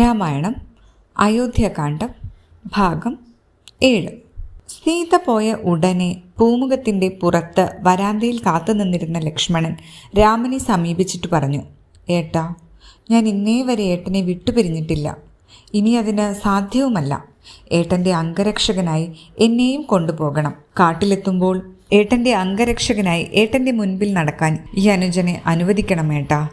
രാമായണം അയോധ്യകാന്ഡം ഭാഗം ഏഴ്. സീത പോയ ഉടനെ പൂമുഖത്തിന്റെ പുറത്ത് വരാന്തയിൽ കാത്തുനിന്നിരുന്ന ലക്ഷ്മണൻ രാമനെ സമീപിച്ചിട്ട് പറഞ്ഞു ഏട്ടാ ഞാൻ ഇന്നേ വരെ ഏട്ടനെ വിട്ടുപിരിഞ്ഞിട്ടില്ല. ഇനി അതിന് സാധ്യവുമല്ല. ഏട്ടന്റെ അംഗരക്ഷകനായി എന്നെയും കൊണ്ടുപോകണം. കാട്ടിലെത്തുമ്പോൾ ഏട്ടന്റെ അംഗരക്ഷകനായി ഏട്ടന്റെ മുൻപിൽ നടക്കാൻ ഈ അനുജനെ അനുവദിക്കണം ഏട്ടാ.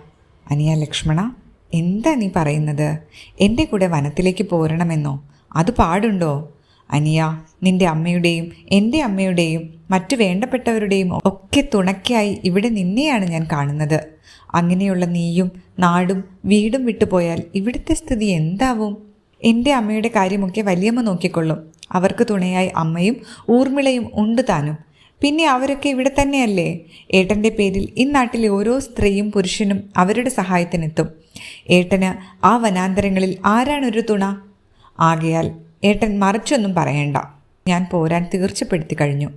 അനിയ ലക്ഷ്മണ എന്താ നീ പറയുന്നത്? എന്റെ കൂടെ വനത്തിലേക്ക് പോരണമെന്നോ? അത് പാടുണ്ടോ? അനിയ നിന്റെ അമ്മയുടെയും എന്റെ അമ്മയുടെയും മറ്റു വേണ്ടപ്പെട്ടവരുടെയും ഒക്കെ തുണയ്ക്കായി ഇവിടെ നിന്നെയാണ് ഞാൻ കാണുന്നത്. അങ്ങനെയുള്ള നീയും നാടും വീടും വിട്ടുപോയാൽ ഇവിടുത്തെ സ്ഥിതി എന്താവും? എന്റെ അമ്മയുടെ കാര്യമൊക്കെ വലിയമ്മ നോക്കിക്കൊള്ളും. അവർക്ക് തുണയായി അമ്മയും ഊർമിളയും ഉണ്ട് താനും. പിന്നെ അവരൊക്കെ ഇവിടെ തന്നെയല്ലേ? ഏട്ടന്റെ പേരിൽ ഈ നാട്ടിലെ ഓരോ സ്ത്രീയും പുരുഷനും അവരുടെ സഹായത്തിനെത്തും. ഏട്ടന് ആ വനാന്തരങ്ങളിൽ ആരാണൊരു തുണ? ആകയാൽ ഏട്ടൻ മറിച്ചൊന്നും പറയണ്ട. ഞാൻ പോരാൻ തീർച്ചപ്പെടുത്തി കഴിഞ്ഞു.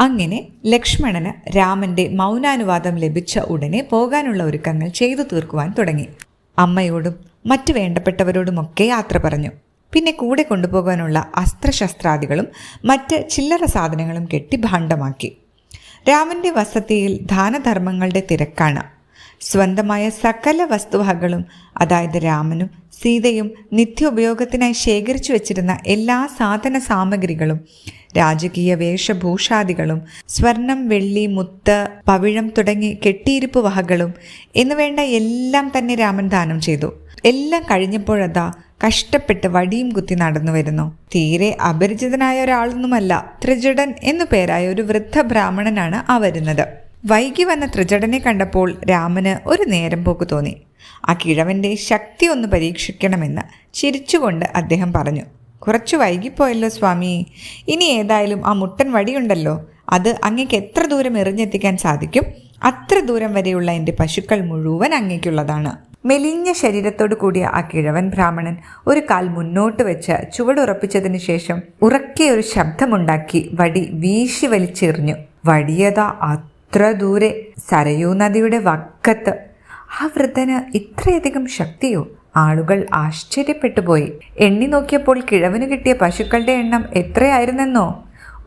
അങ്ങനെ ലക്ഷ്മണന് രാമന്റെ മൗനാനുവാദം ലഭിച്ച ഉടനെ പോകാനുള്ള ഒരുക്കങ്ങൾ ചെയ്തു തീർക്കുവാൻ തുടങ്ങി. അമ്മയോടും മറ്റു വേണ്ടപ്പെട്ടവരോടുമൊക്കെ യാത്ര പറഞ്ഞു. പിന്നെ കൂടെ കൊണ്ടുപോകാനുള്ള അസ്ത്രശസ്ത്രാദികളും മറ്റ് ചില്ലറ സാധനങ്ങളും കെട്ടി ഭാണ്ഡമാക്കി. രാമന്റെ വസതിയിൽ ദാനധർമ്മങ്ങളുടെ തിരക്കാണ്. സ്വന്തമായ സകല വസ്തുവകകളും അതായത് രാമനും സീതയും നിത്യോപയോഗത്തിനായി ശേഖരിച്ചു വച്ചിരുന്ന എല്ലാ സാധന സാമഗ്രികളും രാജകീയ വേഷഭൂഷാദികളും സ്വർണം വെള്ളി മുത്ത് പവിഴം തുടങ്ങി കെട്ടിയിരിപ്പ് വഹകളും എന്നുവേണ്ട എല്ലാം തന്നെ രാമൻ ദാനം ചെയ്തു. എല്ലാം കഴിഞ്ഞപ്പോഴതാ കഷ്ടപ്പെട്ട് വടിയും കുത്തി നടന്നു വരുന്നു. തീരെ അപരിചിതനായ ഒരാളൊന്നുമല്ല ത്രിജടൻ എന്നു പേരായ ഒരു വൃദ്ധ ബ്രാഹ്മണനാണ് ആ വരുന്നത്. വൈകി വന്ന ത്രിജടനെ കണ്ടപ്പോൾ രാമന് ഒരു നേരം പോക്ക് തോന്നി. ആ കിഴവന്റെ ശക്തി ഒന്ന് പരീക്ഷിക്കണമെന്ന് ചിരിച്ചുകൊണ്ട് അദ്ദേഹം പറഞ്ഞു കുറച്ച് വൈകിപ്പോയല്ലോ സ്വാമി. ഇനി ഏതായാലും ആ മുട്ടൻ വടിയുണ്ടല്ലോ. അത് അങ്ങേക്ക് എത്ര ദൂരം എറിഞ്ഞെത്തിക്കാൻ സാധിക്കും? അത്ര ദൂരം വരെയുള്ള എന്റെ പശുക്കൾ മുഴുവൻ അങ്ങേക്കുള്ളതാണ്. മെലിഞ്ഞ ശരീരത്തോടു കൂടിയ ആ കിഴവൻ ബ്രാഹ്മണൻ ഒരു കാൽ മുന്നോട്ട് വെച്ച് ചുവടുറപ്പിച്ചതിന് ശേഷം ഉറക്കെ ഒരു ശബ്ദമുണ്ടാക്കി വടി വീശി വലിച്ചെറിഞ്ഞു. വടിയതാ അത്ര ദൂരെ സരയൂ നദിയുടെ വക്കത്ത്. ആ വൃദ്ധന് ഇത്രയധികം ശക്തിയോ ആളുകൾ ആശ്ചര്യപ്പെട്ടുപോയി എണ്ണി നോക്കിയപ്പോൾ കിഴവിന് കിട്ടിയ പശുക്കളുടെ എണ്ണം എത്രയായിരുന്നെന്നോ?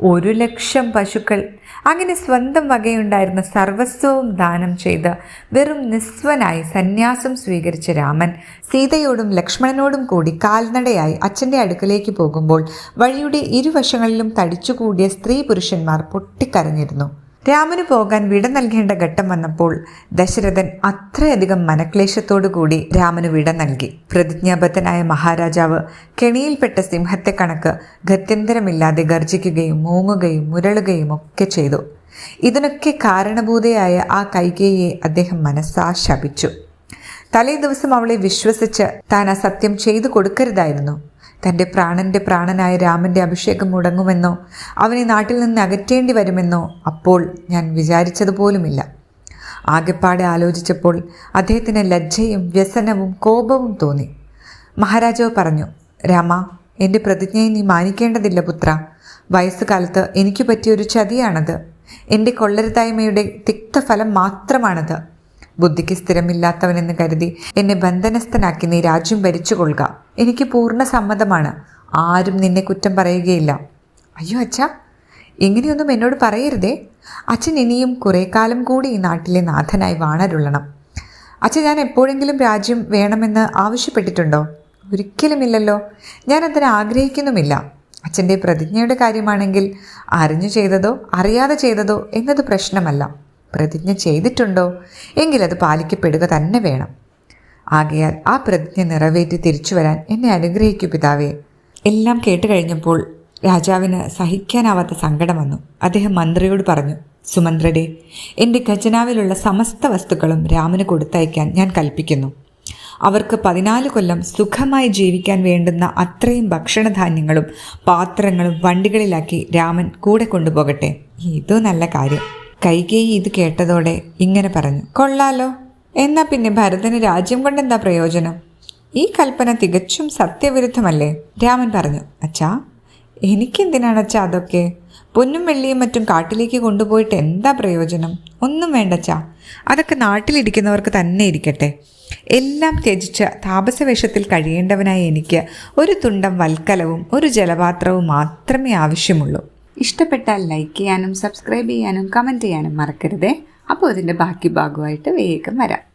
ഒരു ലക്ഷം പശുക്കൾ. അങ്ങനെ സ്വന്തം വകയുണ്ടായിരുന്ന സർവസ്വവും ദാനം ചെയ്ത് വെറും നിസ്വനായി സന്യാസം സ്വീകരിച്ച രാമൻ സീതയോടും ലക്ഷ്മണനോടും കൂടി കാൽനടയായി അച്ഛന്റെ അടുക്കലേക്ക് പോകുമ്പോൾ വഴിയുടെ ഇരുവശങ്ങളിലും തടിച്ചുകൂടിയ സ്ത്രീ പുരുഷന്മാർ പൊട്ടിക്കരഞ്ഞിരുന്നു. രാമന് പോകാൻ വിട നൽകേണ്ട ഘട്ടം വന്നപ്പോൾ ദശരഥൻ അത്രയധികം മനക്ലേശത്തോടു കൂടി രാമന് വിട നൽകി. പ്രതിജ്ഞാബദ്ധനായ മഹാരാജാവ് കെണിയിൽപ്പെട്ട സിംഹത്തെ കണക്ക് ഗത്യന്തരമില്ലാതെ ഗർജിക്കുകയും മൂങ്ങുകയും മുരളുകയും ഒക്കെ ചെയ്തു. ഇതിനൊക്കെ കാരണഭൂതയായ ആ കൈകേയെ അദ്ദേഹം മനസ്സാ ശപിച്ചു. തലേ ദിവസം അവളെ വിശ്വസിച്ച് താൻ ആ സത്യം ചെയ്തു കൊടുക്കരുതായിരുന്നു. തന്റെ പ്രാണന്റെ പ്രാണനായ രാമന്റെ അഭിഷേകം മുടങ്ങുമെന്നോ അവനെ നാട്ടിൽ നിന്ന് അകറ്റേണ്ടി വരുമെന്നോ അപ്പോൾ ഞാൻ വിചാരിച്ചതുപോലുമില്ല. ആകെപ്പാടെ ആലോചിച്ചപ്പോൾ അദ്ദേഹത്തിന് ലജ്ജയും വ്യസനവും കോപവും തോന്നി. മഹാരാജാവ് പറഞ്ഞു രാമ എന്റെ പ്രതിജ്ഞയെ നീ മാനിക്കേണ്ടതില്ല പുത്ര. വയസ്സുകാലത്ത് എനിക്ക് പറ്റിയൊരു ചതിയാണത്. എന്റെ കൊള്ളരുതായ്മയുടെ തിക്തഫലം മാത്രമാണത്. ബുദ്ധിക്ക് സ്ഥിരമില്ലാത്തവനെന്ന് കരുതി എന്നെ ബന്ധനസ്ഥനാക്കി നീ രാജ്യം ഭരിച്ചു ഭരിച്ചുകൊള്ളുക. എനിക്ക് പൂർണ സമ്മതമാണ്. ആരും നിന്നെ കുറ്റം പറയുകയില്ല. അയ്യോ അച്ഛ ഇങ്ങനെയൊന്നും എന്നോട് പറയരുതേ. അച്ഛൻ ഇനിയും കുറേ കാലം കൂടി ഈ നാട്ടിലെ നാഥനായി വാണരുള്ളണം. അച്ഛൻ ഞാൻ എപ്പോഴെങ്കിലും രാജ്യം വേണമെന്ന് ആവശ്യപ്പെട്ടിട്ടുണ്ടോ? ഒരിക്കലുമില്ലല്ലോ. ഞാൻ അതിന് ആഗ്രഹിക്കുന്നുമില്ല. അച്ഛന്റെ പ്രതിജ്ഞയുടെ കാര്യമാണെങ്കിൽ അറിഞ്ഞു ചെയ്തതോ അറിയാതെ ചെയ്തതോ എന്നത് പ്രശ്നമല്ല. പ്രതിജ്ഞ ചെയ്തിട്ടുണ്ടോ? എങ്കിലത് പാലിക്കപ്പെടുക തന്നെ വേണം. ആകയാൽ ആ പ്രതിജ്ഞ നിറവേറ്റി തിരിച്ചു വരാൻ എന്നെ അനുഗ്രഹിക്കൂ പിതാവേ. എല്ലാം കേട്ട് കഴിഞ്ഞപ്പോൾ രാജാവിന് സഹിക്കാനാവാത്ത സങ്കടം വന്നു. അദ്ദേഹം മന്ത്രിയോട് പറഞ്ഞു സുമന്ത്രടെ എന്റെ ഖജനാവിലുള്ള സമസ്ത വസ്തുക്കളും രാമന് കൊടുത്തയക്കാൻ ഞാൻ കൽപ്പിക്കുന്നു. അവർക്ക് പതിനാല് കൊല്ലം സുഖമായി ജീവിക്കാൻ വേണ്ടുന്ന അത്രയും ഭക്ഷണധാന്യങ്ങളും പാത്രങ്ങളും വണ്ടികളിലാക്കി രാമൻ കൂടെ കൊണ്ടുപോകട്ടെ. ഇതോ നല്ല കാര്യം. കൈകേയി ഇത് കേട്ടതോടെ ഇങ്ങനെ പറഞ്ഞു. കൊള്ളാലോ. എന്നാ പിന്നെ ഭരതന് രാജ്യം കൊണ്ടെന്താ പ്രയോജനം? ഈ കൽപ്പന തികച്ചും സത്യവിരുദ്ധമല്ലേ? രാമൻ പറഞ്ഞു. അച്ഛാ എനിക്കെന്തിനാണ് അച്ഛാ അതൊക്കെ? പൊന്നും വെള്ളിയും മറ്റും കാട്ടിലേക്ക് കൊണ്ടുപോയിട്ട് എന്താ പ്രയോജനം? ഒന്നും വേണ്ടച്ചാ അതൊക്കെ നാട്ടിലിരിക്കുന്നവർക്ക് തന്നെ ഇരിക്കട്ടെ. എല്ലാം ത്യജിച്ച താപസവേഷത്തിൽ കഴിയേണ്ടവനായ എനിക്ക് ഒരു തുണ്ടം വൽക്കലവും ഒരു ജലപാത്രവും മാത്രമേ ആവശ്യമുള്ളൂ. ഇഷ്ടപ്പെട്ടാൽ ലൈക്ക് ചെയ്യാനും സബ്സ്ക്രൈബ് ചെയ്യാനും കമന്റ് ചെയ്യാനും മറക്കരുതേ. അപ്പോൾ ഇതിന്റെ ബാക്കി ഭാഗമായിട്ട് വേഗം വരാം.